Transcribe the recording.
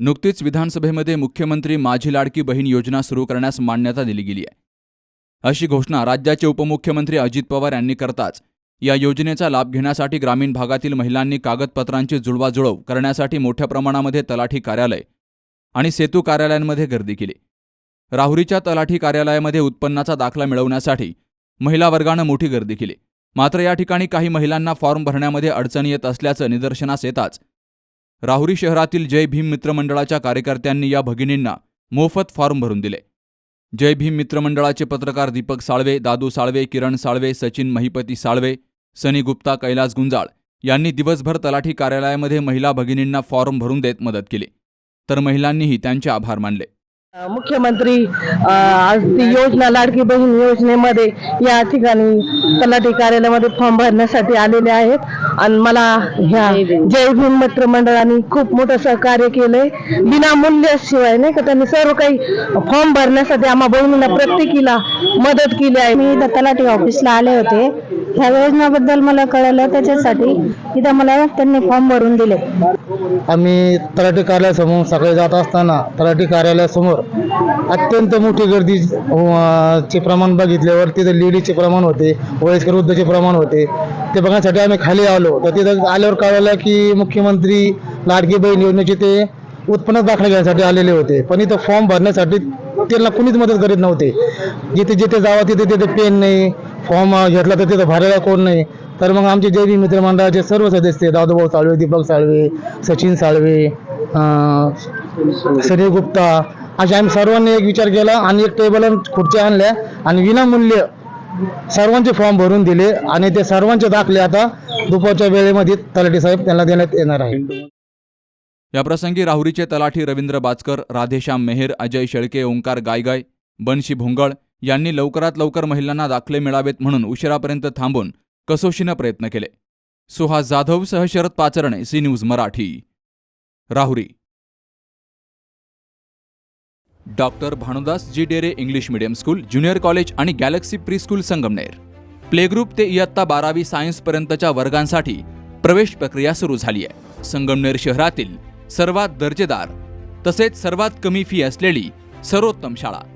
नुकतीच विधानसभेमध्ये मुख्यमंत्री माझी लाडकी बहीण योजना सुरू करण्यास मान्यता दिली गेली आहे. अशी घोषणा राज्याचे उपमुख्यमंत्री अजित पवार यांनी करताच या योजनेचा लाभ घेण्यासाठी ग्रामीण भागातील महिलांनी कागदपत्रांची जुळवाजुळव करण्यासाठी मोठ्या प्रमाणामध्ये तलाठी कार्यालय आणि सेतू कार्यालयांमध्ये गर्दी केली. राहुरीच्या तलाठी कार्यालयामध्ये उत्पन्नाचा दाखला मिळवण्यासाठी महिला वर्गानं मोठी गर्दी केली. मात्र या ठिकाणी काही महिलांना फॉर्म भरण्यामध्ये अडचणी येत असल्याचं निदर्शनास येताच राहुरी शहरातील जय भीम मित्रमंडळाच्या कार्यकर्त्यांनी या भगिनींना मोफत फॉर्म भरून दिले. जय भीम मित्रमंडळाचे पत्रकार दीपक साळवे दादू साळवे किरण साळवे सचिन महिपती साळवे सनी गुप्ता कैलास गुंजाळ यांनी दिवसभर तलाठी कार्यालयामध्ये महिला भगिनींना फॉर्म भरून देत मदत केली. तर महिलांनीही त्यांचे आभार मानले. मुख्यमंत्री आज ती योजना लाडकी बहीण योजनेमध्ये या ठिकाणी तलाठी कार्यालयामध्ये फॉर्म भरण्यासाठी आलेले आहेत. आणि मला ह्या जय भीम मित्र मंडळाने खूप मोठं सहकार्य केलंय. विनामूल्य शिवाय नाही का त्यांनी सर्व काही फॉर्म भरण्यासाठी आम्हा बहिणींना प्रत्येकीला मदत केली आहे. मी तलाठी ऑफिसला आले होते. ह्या योजनाबद्दल मला कळलं त्याच्यासाठी तिथं मला त्यांनी फॉर्म भरून दिले. आम्ही तलाठी कार्यालयासमोर सकाळी जात असताना तलाठी कार्यालयासमोर अत्यंत मोठी गर्दी चे प्रमाण बघितल्यावर तिथं लेडीजचे प्रमाण होते वयस्कर वृद्धचे प्रमाण होते. ते बघण्यासाठी आम्ही खाली आलो. तर तिथं आल्यावर कळलं की मुख्यमंत्री लाडकी बहीण योजनेचे ते उत्पन्न दाखला घेण्यासाठी आलेले होते. पण इथं फॉर्म भरण्यासाठी त्यांना कुणीच मदत करीत नव्हते. जिथे जिथे जावं तिथे तिथे पेन नाही. फॉर्म घेतला तर तिथं भरायला कोण नाही. तर मग आमचे जे बी मित्र मंडळाचे सर्व सदस्य दादूभाऊ साळवे दीपक साळवे सचिन साळवे सनी गुप्ता असे आम्ही सर्वांनी एक विचार केला आणि एक टेबल खुर्च्या आणल्या आणि विनामूल्य सर्वांचे फॉर्म भरून दिले आणि ते सर्वांचे दाखले आता दुपारच्या वेळेमध्ये तलाठी साहेब त्यांना देण्यात येणार आहे. याप्रसंगी राहुरीचे तलाठी रवींद्र बाचकर राधेश्याम मेहेर अजय शेळके ओंकार गायगाय बनशी भोंगळ यांनी लवकरात लवकर महिलांना दाखले मिळावेत म्हणून उशिरापर्यंत थांबून कसोशीनं प्रयत्न केले. सुहास जाधव सह Sharad Pacharne C news Marathi. Rahuri. Doctor Bhanudas G Dere English medium school junior college आणि Galaxy pre school Sangamner. Play group ते इयत्ता बारावी सायन्सपर्यंतच्या वर्गांसाठी प्रवेश प्रक्रिया सुरू झाली आहे. संगमनेर शहरातील सर्वात दर्जेदार तसेच सर्वात कमी फी असलेली सर्वोत्तम शाळा.